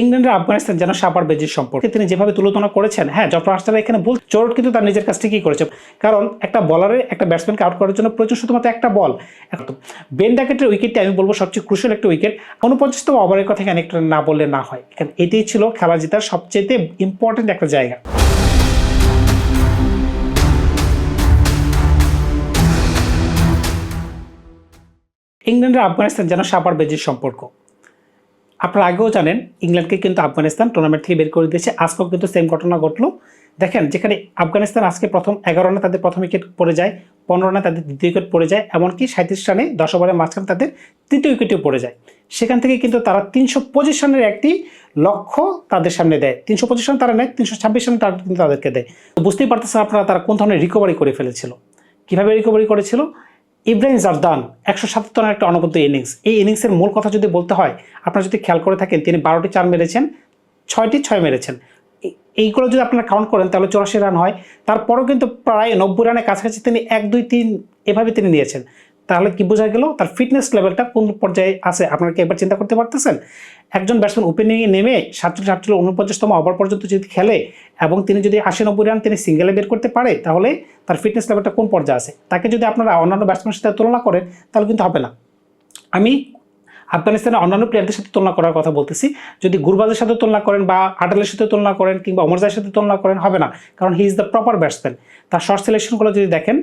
ইংল্যান্ডের আফগানিস্তান যেন সাপার বেজির সম্পর্কে। তিনি যেভাবে তুলনা করেছেন হ্যাঁ জফর আর্চার এখানে ভুল। চোরট কিন্তু তার নিজের কাছ থেকেই করেছে। কারণ একটা বলারে একটা ব্যাটসম্যানকে আউট করার জন্য প্রয়োজন শুধুমাত্র একটা বল একদম বেন ডাকেটের উইকেটটি আমি বলব সবচেয়ে ক্রুশাল একটা উইকেট উনপঞ্চাশতম ওভারের কথা এখানে একটা না বললে না হয়? কারণ এটাই ছিল খেলা জেতার সবচেয়ে ইম্পর্টেন্ট একটা জায়গা। ইংল্যান্ডের আফগানিস্তান যেন সাপার বেজির সম্পর্ক। আপনারা আগেও জানেন, ইংল্যান্ডকে কিন্তু আফগানিস্তান টুর্নামেন্ট থেকে বের করে দিয়েছে। আজকেও কিন্তু সেম ঘটনা ঘটলো। দেখেন, যেখানে আফগানিস্তান আজকে প্রথম এগারো রানে তাদের প্রথম উইকেট পড়ে যায়, পনেরো রানে তাদের দ্বিতীয় উইকেট পড়ে যায়, এমনকি সাঁত্রিশ রানে দশ ওভারের মাঝখানে তাদের তৃতীয় উইকেটেও পড়ে যায়। সেখান থেকে কিন্তু তারা তিনশো পঁচিশ রানের একটি লক্ষ্য তাদের সামনে দেয়। তিনশো পঁচিশ রান তারা নেয়, তিনশো ছাব্বিশ রান তারা কিন্তু তাদেরকে দেয়। বুঝতেই পারতেছেন আপনারা তারা কোন ধরনের রিকভারি করে ফেলেছিল। কীভাবে রিকভারি করেছিল? ইব্রাহিম জারদান একশো সাতাত্তর একটা অনবদ্য ইনিংস। এই ইনিংসের মূল কথা যদি বলতে হয়, আপনারা যদি খেয়াল করে থাকেন, তিনি বারোটি চার মেরেছেন, ছয়টি ছয় মেরেছেন। এইগুলো যদি আপনারা কাউন্ট করেন, তাহলে চৌরাশি রান হয়। তারপরেও কিন্তু প্রায় নব্বই রানের কাছাকাছি তিনি এক, দুই, তিন এভাবে তিনি নিয়েছেন। তাহলে কি বোঝা গেল? তার ফিটনেস লেভেলটা কোন পর্যায়ে আছে? আপনারা কি একবার চিন্তা করতে পারতেছেন? একজন ব্যাটসম্যান ওপেনিংয়ে নেমে সাতচল্লিশ, আটচল্লিশ উনপঞ্চাশতম ওভার পর্যন্ত যদি খেলে এবং তিনি যদি আশি, নব্বই রান তিনি সিঙ্গেলে বের করতে পারে, তাহলে তার ফিটনেস লেভেলটা কোন পর্যায়ে আছে? তাকে যদি আপনারা অন্যান্য ব্যাটসম্যানের সাথে তুলনা করেন, তাহলে কিন্তু হবে না। আমি আফগানিস্তানের অন্যান্য প্লেয়ারদের সাথে তুলনা করার কথা বলতেছি। যদি গুরবাজের সাথে তুলনা করেন বা আটালের সাথে তুলনা করেন কিংবা অমরজার সাথে তুলনা করেন, হবে না। কারণ he is the proper batsman তার শর্ট সিলেকশনগুলো যদি দেখেন,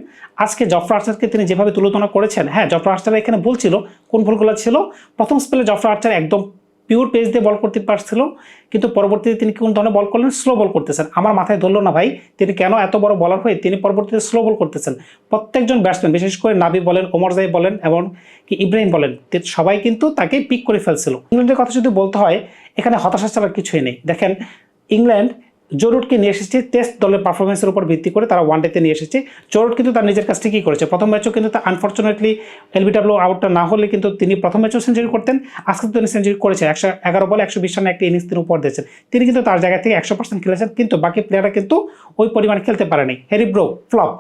আজকে জফর আর্চারকে তিনি যেভাবে তুলনা করেছেন হ্যাঁ জফর আর্চার এখানে ভুল ছিল, কোন ভুলগুলো ছিল? প্রথম স্পেলে জফর আর্চার একদম পিওর পেস দিয়ে বল করতে পারছিল, কিন্তু পরবর্তীতে তিনি কোন ধরনের বল করলেন? স্লো বল করতেছেন। আমার মাথায় ধরলো না ভাই, তিনি কেন এত বড় বলার হয়ে তিনি পরবর্তীতে স্লো বল করতেছেন? প্রত্যেকজন ব্যাটসম্যান বিশেষ করে নাবি বলেন, ওমর জাই বলেন, এবং কি ইব্রাহিম বলেন সবাই কিন্তু তাকে পিক করে ফেলছিল। ইংল্যান্ডের কথা যদি বলতে হয়, এখানে হতাশা ছাড়া কিছুই নেই। দেখেন, ইংল্যান্ড জরুরকে নিয়ে এসেছে টেস্ট দলের পারফরমেন্সের উপর ভিত্তি করে তারা ওয়ানডেতে নিয়ে এসেছে। জরুর কিন্তু তার নিজের কাছ থেকেই করেছে? প্রথম ম্যাচও কিন্তু আনফর্চুনেটলি এলবিডাব্লিউ আউটটা না হলে কিন্তু তিনি প্রথম ম্যাচও সেঞ্চুরি করতেন। আজকে তিনি সেঞ্চুরি করেছেন। একশো এগারো বলে একশো বিশ রানে একটা ইনিংস তিনি উপর দিয়েছেন। তিনি কিন্তু তার জায়গা থেকে একশো পার্সেন্ট খেলেছেন, কিন্তু বাকি প্লেয়াররা কিন্তু ওই পরিমাণ খেলতে পারেনি। Harry Brook flop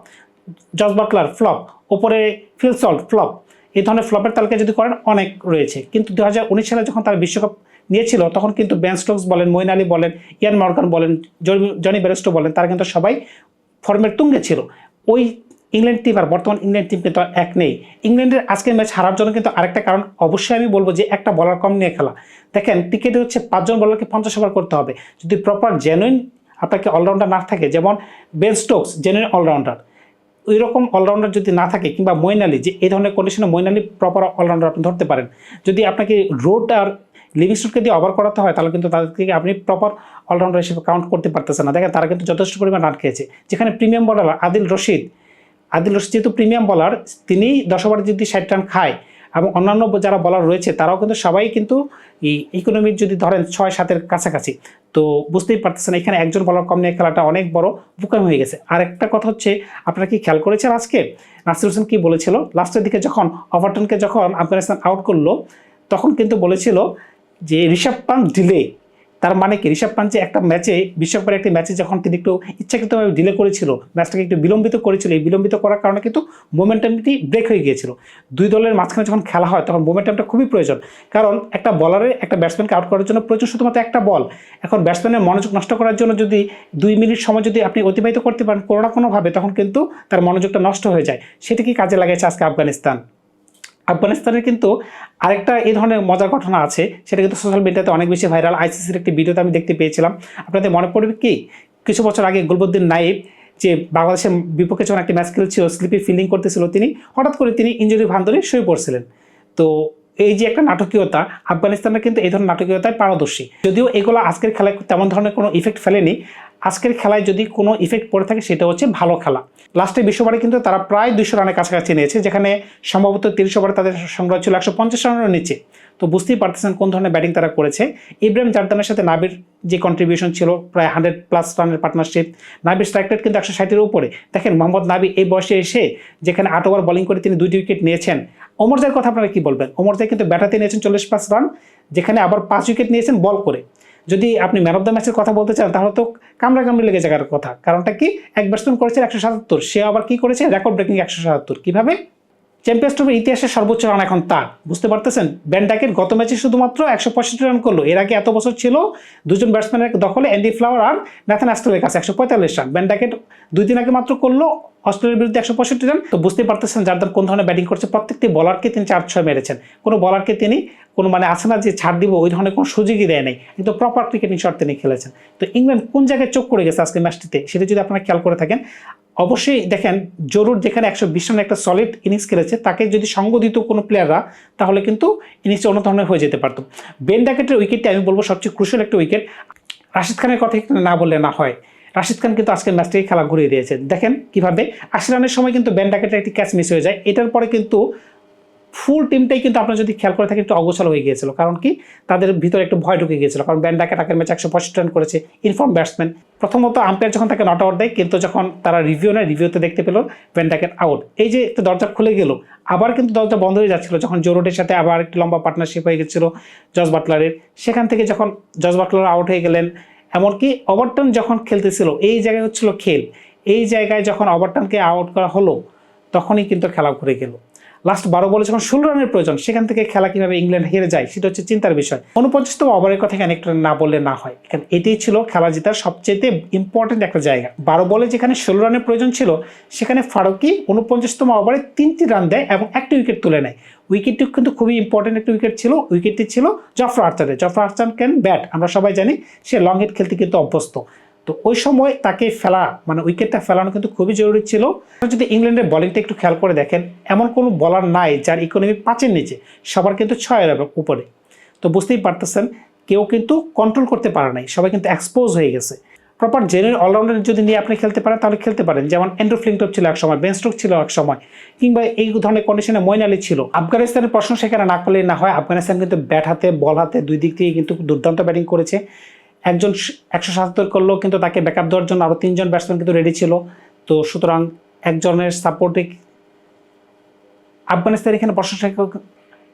Jos Buttler flop ওপরে ফিল সল্ট ফ্লপ এই ধরনের ফ্লপের তালিকা যদি করেন, অনেক রয়েছে। কিন্তু দু হাজার উনিশ সালে যখন তার বিশ্বকাপ নিয়েছিল, তখন কিন্তু বেন স্টোকস বলেন, মইন আলী বলেন ইয়ান মর্গান বলেন জনি- বেরেস্টো বলেন, তারা কিন্তু সবাই ফর্মের তুঙ্গে ছিল। ওই ইংল্যান্ড টিম আর বর্তমান ইংল্যান্ড টিম কিন্তু এক নেই। ইংল্যান্ডের আজকের ম্যাচ হারার জন্য কিন্তু আরেকটা কারণ অবশ্যই আমি বলব যে, একটা বলার কম নিয়ে খেলা। দেখেন ক্রিকেটে হচ্ছে পাঁচজন বলারকে পঞ্চাশ ওভার করতে হবে। যদি প্রপার জেনুইন আপনাকে অলরাউন্ডার না থাকে, যেমন বেন স্টোকস জেনুইন অলরাউন্ডার ওই রকম অলরাউন্ডার যদি না থাকে, কিংবা মইন আলী, যে এই ধরনের কন্ডিশনে মইন আলী প্রপার অলরাউন্ডার আপনি ধরতে পারেন। যদি আপনাকে রোড আর লিভিংস্টোনকে দিয়ে ওভার করাতে হয়, তাহলে কিন্তু তাদেরকে আপনি প্রপার অলরাউন্ডার হিসেবে কাউন্ট করতে পারতেছেন না। দেখেন, তারা কিন্তু যথেষ্ট পরিমাণ রান খেয়েছে। যেখানে প্রিমিয়াম বলার আদিল রশিদ আদিল রশিদ যেহেতু প্রিমিয়াম বলার তিনি দশ ওভারে যদি ষাট রান খায় এবং অন্যান্য যারা বলার রয়েছে, তারাও কিন্তু সবাই কিন্তু এই ইকোনমির যদি ধরেন ছয়, সাতের কাছাকাছি, তো বুঝতেই পারতেছেন এখানে একজন বলার কম নিয়ে খেলাটা অনেক বড় বোকামি হয়ে গেছে। আর একটা কথা হচ্ছে, আপনারা কি খেয়াল করেছেন আজকে? নাসির হোসেন কি বলেছিল? লাস্টের দিকে যখন ওভারটনকে যখন আফগানিস্তান আউট করল, তখন কিন্তু বলেছিল যে ঋষভ পান্ত ডিলে তার মানে কি? ঋষভ পান্ত যে একটা ম্যাচে বিশ্বকাপের একটি ম্যাচে যখন তিনি একটু ইচ্ছাকৃতভাবে ডিলে করেছিল ম্যাচটাকে একটু বিলম্বিত করেছিল, এই বিলম্বিত করার কারণে কিন্তু মোমেন্টামটি ব্রেক হয়ে গিয়েছিল। দুই দলের মাঝখানে যখন খেলা হয়, তখন মোমেন্টামটা খুবই প্রয়োজন। কারণ একটা বলারে একটা ব্যাটসম্যানকে আউট করার জন্য প্রয়োজন শুধুমাত্র একটা বল এখন ব্যাটসম্যানের মনোযোগ নষ্ট করার জন্য যদি দুই মিনিট সময় যদি আপনি অতিবাহিত করতে পারেন কোনো না কোনোভাবে, তখন কিন্তু তার মনোযোগটা নষ্ট হয়ে যায়। সেটা কি কাজে লাগাইছে আজকে আফগানিস্তান? আফগানিস্তানের কিন্তু আরেকটা এই ধরনের মজার ঘটনা আছে, সেটা কিন্তু সোশ্যাল মিডিয়াতে অনেক বেশি ভাইরাল আইসিসির একটি ভিডিওতে আমি দেখতে পেয়েছিলাম। আপনাদের মনে পড়বে কি? কিছু বছর আগে গুলবুদ্দিন নাইব যে বাংলাদেশের বিপক্ষে যখন একটি ম্যাচ খেলছিল স্লিপি ফিল্ডিং করতেছিল তিনি, হঠাৎ করে তিনি ইঞ্জুরি ভান ধরে শুয়ে পড়ছিলেন। তো এই যে একটা নাটকীয়তা, আফগানিস্তানের কিন্তু এই ধরনের নাটকীয়তায় পারদর্শী। যদিও এগুলো আজকের খেলায় তেমন ধরনের কোনো ইফেক্ট ফেলেনি আজকের খেলায় যদি কোনো ইফেক্ট পড়ে থাকে, সেটা হচ্ছে ভালো খেলা। লাস্টে বিশ্ববারে কিন্তু তারা প্রায় দুশো রানের কাছাকাছি নিয়েছে, যেখানে সম্ভবত তিরিশ ওভারে তাদের সংগ্রহ ছিল একশো পঞ্চাশ রানের নিচে। তো বুঝতেই পারতেছেন কোন ধরনের ব্যাটিং তারা করেছে। ইব্রাহিম জারদানের সাথে নাবির যে কন্ট্রিবিউশন ছিল, প্রায় হান্ড্রেড প্লাস রানের পার্টনারশিপ নাবির স্ট্রাইক রেট কিন্তু একশো ষাটের উপরে। দেখেন মোহাম্মদ নাবি এই বয়সে এসে যেখানে আট ওভার বোলিং করে তিনি দুইটি উইকেট নিয়েছেন। ওমরজার কথা আপনারা কি বলবেন? ওমরজাই কিন্তু ব্যাটাতে নিয়েছেন চল্লিশ পাঁচ রান যেখানে আবার পাঁচ উইকেট নিয়েছেন বল করে। যদি আপনি ম্যান অফ দ্য ম্যাচের কথা বলতে চান, তাহলে তো কামড়া কামড়ি লেগে যাওয়ার কথা। কারণটা কি? এক ব্যাটসম্যান করেছে একশো সাতাত্তর, সে আবার কি করেছে? রেকর্ড ব্রেকিং একশো সাতাত্তর। কীভাবে? চ্যাম্পিয়ন্স ট্রফির ইতিহাসে সর্বোচ্চ রান এখন তার, বুঝতে পারতেছেন? ব্যান ডাকেট গত ম্যাচে শুধুমাত্র একশো পঁয়ষট্টি রান করল। এর আগে এত বছর ছিল, দুজন ব্যাটসম্যানের দখলে অ্যান্ডি ফ্লাওয়ার আর ন্যাথান অ্যাস্টলের কাছে একশো পঁয়তাল্লিশ রান। ব্যান ডাকেট দুই দিন আগে মাত্র করল, অস্ট্রেলিয়ার বিরুদ্ধে একশো পঁয়ষট্টি রান। তো বুঝতে পারতেছেন জারদান কোন ধরনের ব্যাটিং করছে, প্রত্যেকটি বলারকে তিনি চার ছয় মেরেছেন। কোনো বলারকে তিনি কোনো মানে আছে না যে ছাড় দিব, ওই ধরনের কোনো সুযোগই দেয় নাই। কিন্তু প্রপার ক্রিকেটিং শট তিনি খেলেছেন। তো ইংল্যান্ড কোন জায়গায় চোখ করে গেছে আজকে ম্যাচটিতে সেটা যদি আপনারা খেয়াল করে থাকেন অবশ্যই দেখেন, জরুর যেখানে একশো বিশ রানের একটা সলিড ইনিংস খেলেছে, তাকে যদি সঙ্গ দিত কোনো প্লেয়াররা তাহলে কিন্তু ইনিংসটা অন্য ধরনের হয়ে যেতে পারতো। বেন ডাকেটের উইকেটটি আমি বলব সবচেয়ে ক্রুশাল একটা উইকেট রাশিদ খানের কথা না বললে না হয়। রাশিদ খান কিন্তু আজকের ম্যাচটাকে খেলা ঘুরিয়ে দিয়েছে। দেখেন কীভাবে, আশি রানের সময় কিন্তু বেন ডাকেটের একটি ক্যাচ মিস হয়ে যায়। এটার পরে কিন্তু ফুল টিমটাই কিন্তু আপনারা যদি খেয়াল করে থাকেন একটু অগোছাল হয়ে গিয়েছিল। কারণ কি? তাদের ভিতরে একটু ভয় ঢুকে গিয়েছিল। কারণ ব্যান ডাকেট ম্যাচ একশো পঁয়ষট্টি রান করেছে ইনফর্ম ব্যাটসম্যান। প্রথমত আম্পায়ার যখন তাকে নট আউট দেয়, কিন্তু যখন তারা রিভিউ নেয়, রিভিউতে দেখতে পেল ব্যান ডাকেট আউট। এই যে একটা দরজা খুলে গেল, আবার কিন্তু দরজা বন্ধ হয়ে যাচ্ছিল। যখন জোরোটের সাথে আবার একটি লম্বা পার্টনারশিপ হয়ে গেছিল জজ বাটলারের, সেখান থেকে যখন জজ বাটলার আউট হয়ে গেলেন, এমনকি ওভারটন যখন খেলতেছিল, এই জায়গায় হচ্ছিল খেল। এই জায়গায় যখন ওভারটনকে আউট করা হলো, তখনই কিন্তু খেলা ঘুরে গেল। লাস্ট বারো বলে যখন ষোলো রানের প্রয়োজন, সেখান থেকে খেলা কীভাবে ইংল্যান্ড হেরে যায়, সেটা হচ্ছে চিন্তার বিষয়। উনপঞ্চাশতম ওভারের কথা এখানে একটু না বললে না হয়। কারণ এটাই ছিল খেলা জেতার সবচেয়ে ইম্পর্টেন্ট একটা জায়গা। বারো বলে যেখানে ষোলো রানের প্রয়োজন ছিল, সেখানে ফারুকি উনপঞ্চাশতম ওভারে তিনটি রান দেয় এবং একটা উইকেট তুলে নেয়। উইকেটটি কিন্তু খুবই ইম্পর্টেন্ট একটা উইকেট ছিল। উইকেটটি ছিল জফর আর্চারের জফর আর্চার ক্যান ব্যাট আমরা সবাই জানি, সে লং হিট খেলতে কিন্তু অভ্যস্ত। তো ওই সময় তাকে ফেলা মানে উইকেটটা ফেলানো কিন্তু খুবই জরুরি ছিল। যদি ইংল্যান্ডের বলিংটা একটু খেয়াল করে দেখেন, এমন কোনো বলার নাই যার ইকোনমি পাঁচের নিচে, সবার কিন্তু ছয়ের উপরে। তো বুঝতেই পারতেছেন, কেউ কিন্তু কন্ট্রোল করতে পারে নাই, সবাই কিন্তু এক্সপোজ হয়ে গেছে। প্রপার জেনের অলরাউন্ডার যদি নিয়ে আপনি খেলতে পারেন, তাহলে খেলতে পারেন। যেমন ফ্লিংটপ ছিল এক সময় বেনস্ট্রোক ছিল এক সময়, কিংবা এই ধরনের কন্ডিশনে মইন আলী ছিল। আফগানিস্তানের প্রশ্ন সেখানে না করলেই না হয়, আফগানিস্তান কিন্তু ব্যাট হাতে বল হাতে দুই দিক থেকে কিন্তু দুর্দান্ত ব্যাটিং করেছে। একজন একশো সাতাত্তর করলেও কিন্তু তাকে ব্যাকআপ দেওয়ার জন্য আরও তিনজন ব্যাটসম্যান কিন্তু রেডি ছিল। তো সুতরাং একজনের সাপোর্টে আফগানিস্তান এখানে প্রশংসা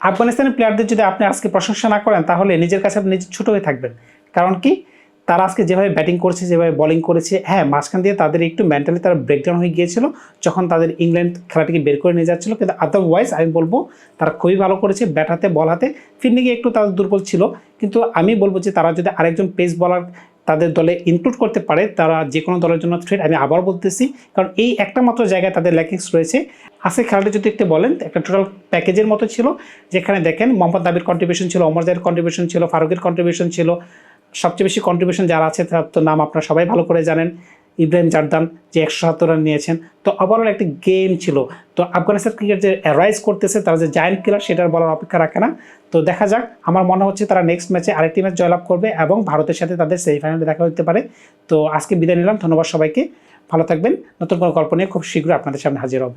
আফগানিস্তানের প্লেয়ারদের যদি আপনি আজকে প্রশংসা না করেন, তাহলে নিজের কাছে আপনি নিজে ছোটো হয়ে থাকবেন। কারণ কি? তারা আজকে যেভাবে ব্যাটিং করেছে, যেভাবে বলিং করেছে হ্যাঁ মাঝখান দিয়ে তাদের একটু মেন্টালি তারা ব্রেকডাউন হয়ে গিয়েছিল, যখন তাদের ইংল্যান্ড খেলাটিকে বের করে নিয়ে যাচ্ছিল, কিন্তু আদারওয়াইজ আমি বলব তারা খুবই ভালো করেছে ব্যাট হাতে বল হাতে ফিল্ডিংয়ে একটু তাদের দুর্বল ছিল, কিন্তু আমি বলব যে তারা যদি আরেকজন পেস বলার তাদের দলে ইনক্লুড করতে পারে, তারা যে কোনো দলের জন্য থ্রেট আমি আবার বলতেছি, কারণ এই একটা মাত্র জায়গায় তাদের ল্যাকিংস রয়েছে। আজকে খেলাটা যদি একটু বলেন, একটা টোটাল প্যাকেজের মতো ছিল, যেখানে দেখেন মোহাম্মদ দাবির কন্ট্রিবিউশন ছিল অমর জাহের কন্ট্রিবিউশন ছিল, ফারুকের কন্ট্রিবিউশন ছিল সবচেয়ে বেশি কন্ট্রিবিউশন যারা আছে তার তো নাম আপনারা সবাই ভালো করে জানেন। ইব্রাহিম জারদান যে একশো সাতাত্তর রান নিয়েছেন। তো ওভারঅল একটি গেম ছিল। তো আফগানিস্তান ক্রিকেট যে অ্যারাইজ করতেছে, তারা যে জায়েন্ট কিলার সেটার বলার অপেক্ষা রাখে না। তো দেখা যাক, আমার মনে হচ্ছে তারা নেক্সট ম্যাচে আরেকটি ম্যাচ জয়লাভ করবে এবং ভারতের সাথে তাদের সেমিফাইনালে দেখা হতে পারে। তো আজকে বিদায় নিলাম, ধন্যবাদ সবাইকে। ভালো থাকবেন। নতুন কোনো গল্প নিয়ে খুব শীঘ্রই আপনাদের সামনে হাজির হব।